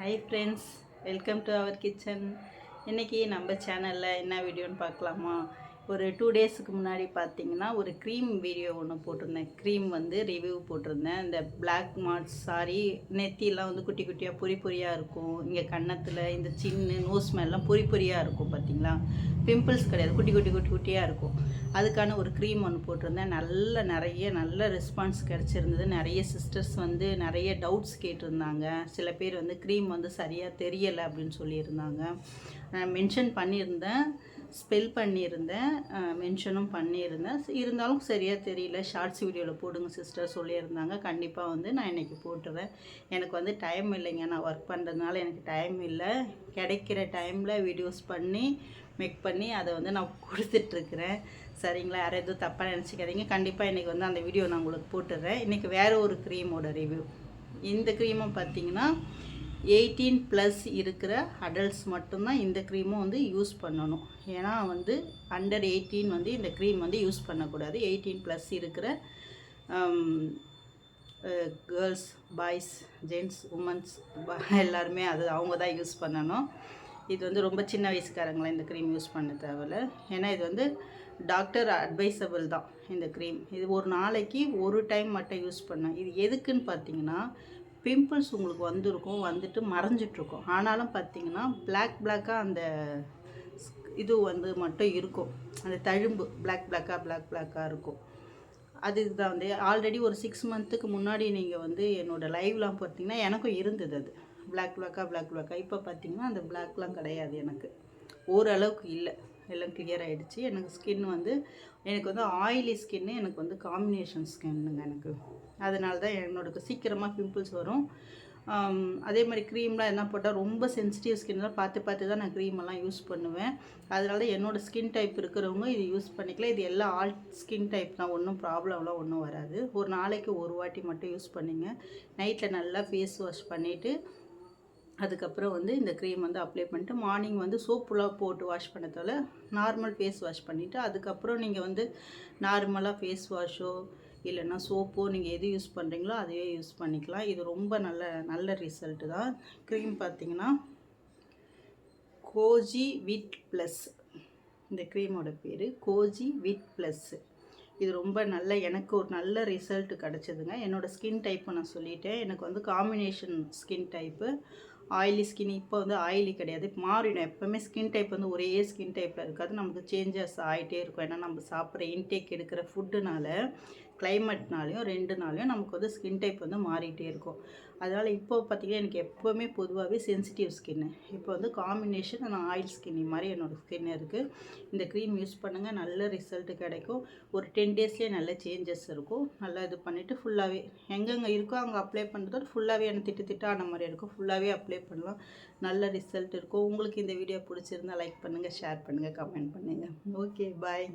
Hi friends welcome to our kitchen இன்றைக்கி நம்ம சேனலில் என்ன வீடியோன்னு பார்க்கலாமா? ஒரு டூ டேஸுக்கு முன்னாடி பார்த்தீங்கன்னா ஒரு க்ரீம் வீடியோ ஒன்று போட்டிருந்தேன். க்ரீம் வந்து ரிவ்யூ போட்டிருந்தேன். இந்த பிளாக் மார்க்ஸ் சாரி நெத்திலாம் வந்து குட்டி குட்டியாக பொறி பொரியாக இருக்கும். இங்கே கன்னத்தில் இந்த சின்ன நோஸ் மேலாம் பொறி பொரியாக இருக்கும் பார்த்தீங்களா? பிம்பிள்ஸ் கிடையாது. குட்டி குட்டி குட்டி குட்டியாக இருக்கும். அதுக்கான ஒரு க்ரீம் ஒன்று போட்டிருந்தேன். நல்ல நிறைய நல்ல ரெஸ்பான்ஸ் கிடச்சிருந்தது. நிறைய சிஸ்டர்ஸ் வந்து நிறைய டவுட்ஸ் கேட்டிருந்தாங்க. சில பேர் வந்து க்ரீம் வந்து சரியாக தெரியலை அப்படின்னு சொல்லியிருந்தாங்க. நான் மென்ஷன் பண்ணியிருந்தேன். ஸ்பெல் பண்ணியிருந்தேன் மென்ஷனும் பண்ணியிருந்தேன். இருந்தாலும் சரியாக தெரியல. ஷார்ட்ஸ் வீடியோவில் போடுங்க சிஸ்டர் சொல்லியிருந்தாங்க. கண்டிப்பாக வந்து நான் இன்றைக்கி போட்டுறேன் எனக்கு வந்து டைம் இல்லைங்க. நான் ஒர்க் பண்ணுறதுனால எனக்கு டைம் இல்லை. கிடைக்கிற டைமில் வீடியோஸ் பண்ணி மேக் பண்ணி அதை வந்து நான் கொடுத்துட்ருக்குறேன். சரிங்களா? யாரும் எதுவும் தப்பாக நினச்சிக்காதீங்க. கண்டிப்பாக இன்றைக்கி வந்து அந்த வீடியோ நான் உங்களுக்கு போட்டுடுறேன் இன்றைக்கி வேறு ஒரு க்ரீமோட ரிவ்யூ இந்த க்ரீமும் பார்த்தீங்கன்னா எயிட்டீன் ப்ளஸ் இருக்கிற அடல்ட்ஸ் மட்டும்தான் இந்த க்ரீமும் வந்து யூஸ் பண்ணணும். ஏன்னா வந்து அண்டர் எயிட்டீன் வந்து இந்த க்ரீம் வந்து யூஸ் பண்ணக்கூடாது. எயிட்டீன் ப்ளஸ் இருக்கிற கேர்ள்ஸ் பாய்ஸ் ஜென்ட்ஸ் உமன்ஸ் எல்லாருமே அது அவங்க தான் யூஸ் பண்ணணும். இது வந்து ரொம்ப சின்ன வயசுக்காரங்களாம் இந்த க்ரீம் யூஸ் பண்ண தேவையில்ல. ஏன்னா இது வந்து டாக்டர் அட்வைசபிள் தான் இந்த க்ரீம் இது ஒரு நாளைக்கு ஒரு டைம் மட்டும் யூஸ் பண்ணேன் இது எதுக்குன்னு பார்த்தீங்கன்னா பிம்பிள்ஸ் உங்களுக்கு வந்திருக்கும் வந்துட்டு மறைஞ்சிட்ருக்கும். ஆனாலும் பார்த்தீங்கன்னா பிளாக் பிளாக்காக அந்த இது வந்து மட்டும் இருக்கும். அந்த தழும்பு பிளாக் பிளாக்காக பிளாக் பிளாக்காக இருக்கும். அது இதுதான் வந்து ஆல்ரெடி ஒரு சிக்ஸ் மந்த்துக்கு முன்னாடி நீங்கள் வந்து என்னோடய லைவ்லாம் பார்த்தீங்கன்னா எனக்கும் இருந்தது அது. பிளாக் பிளாக்காக பிளாக் பிளாக்காக இப்போ பார்த்தீங்கன்னா அந்த பிளாக்லாம் கிடையாது எனக்கு. ஓரளவுக்கு இல்லை. எல்லாம் கிளியர் ஆகிடுச்சு எனக்கு ஸ்கின் வந்து எனக்கு வந்து ஆயிலி ஸ்கின்னு எனக்கு வந்து காம்பினேஷன் ஸ்கின்னுங்க எனக்கு. அதனால தான் என்னோட சீக்கிரமாக பிம்பிள்ஸ் வரும். அதே மாதிரி க்ரீம்லாம் என்ன போட்டால் ரொம்ப சென்சிட்டிவ் ஸ்கின்லாம் பார்த்து பார்த்து தான் நான் க்ரீமெல்லாம் யூஸ் பண்ணுவேன். அதனால தான் என்னோடய ஸ்கின் டைப் இருக்கிறவங்க இது யூஸ் பண்ணிக்கலாம். இது எல்லாம் ஆல் ஸ்கின் டைப் தான். ஒன்றும் ப்ராப்ளம்லாம் ஒன்றும் வராது. ஒரு நாளைக்கு ஒரு வாட்டி மட்டும் யூஸ் பண்ணிங்க. நைட்டில் நல்லா ஃபேஸ் வாஷ் பண்ணிவிட்டு அதுக்கப்புறம் வந்து இந்த க்ரீம் வந்து அப்ளை பண்ணிட்டு மார்னிங் வந்து சோப்புலாம் போட்டு வாஷ் பண்ணதால் நார்மல் ஃபேஸ் வாஷ் பண்ணிவிட்டு அதுக்கப்புறம் நீங்கள் வந்து நார்மலாக ஃபேஸ் வாஷோ இல்லைன்னா சோப்போ நீங்கள் எது யூஸ் பண்ணுறீங்களோ அதையே யூஸ் பண்ணிக்கலாம். இது ரொம்ப நல்ல நல்ல ரிசல்ட்டு தான். க்ரீம் பார்த்தீங்கன்னா கோஜி விட் ப்ளஸ் இந்த க்ரீமோட பேர் கோஜி விட் ப்ளஸ்ஸு இது ரொம்ப நல்ல எனக்கு ஒரு நல்ல ரிசல்ட் கிடச்சிதுங்க. என்னோடய ஸ்கின் டைப்பை நான் சொல்லிட்டேன். எனக்கு வந்து combination skin type oily skin இப்போ வந்து ஆயிலி கிடையாது. மாறிடும். எப்போவுமே ஸ்கின் டைப் வந்து ஒரே ஸ்கின் டைப்பில் இருக்காது. நமக்கு சேஞ்சஸ் ஆகிட்டே இருக்கும். ஏன்னா நம்ம சாப்பிட்ற இன்டேக் எடுக்கிற ஃபுட்டுனால கிளைமேட்னாலையும் ரெண்டு நாளையும் நமக்கு வந்து ஸ்கின் டைப் வந்து மாறிட்டே இருக்கும். அதனால் இப்போ பார்த்திங்கன்னா எனக்கு எப்போவுமே பொதுவாகவே சென்சிட்டிவ் ஸ்கின்னு இப்போ வந்து காம்பினேஷன் நான் ஆயில் ஸ்கின் மாதிரி என்னோடய ஸ்கின் இருக்குது இந்த க்ரீம் யூஸ் பண்ணுங்கள் நல்ல ரிசல்ட் கிடைக்கும். ஒரு டென் டேஸ்லேயே நல்ல சேஞ்சஸ் இருக்கும். நல்லா இது பண்ணிவிட்டு ஃபுல்லாகவே எங்கெங்கே இருக்கோ அங்கே அப்ளை பண்ணுறதோட ஃபுல்லாகவே எனக்கு திட்டு திட்டான மாதிரி இருக்கும். ஃபுல்லாகவே அப்ளை பண்ணலாம். நல்ல ரிசல்ட் இருக்கும். உங்களுக்கு இந்த வீடியோ பிடிச்சிருந்தா லைக் பண்ணுங்கள் ஷேர் பண்ணுங்கள் கமெண்ட் பண்ணுங்கள் ஓகே பாய்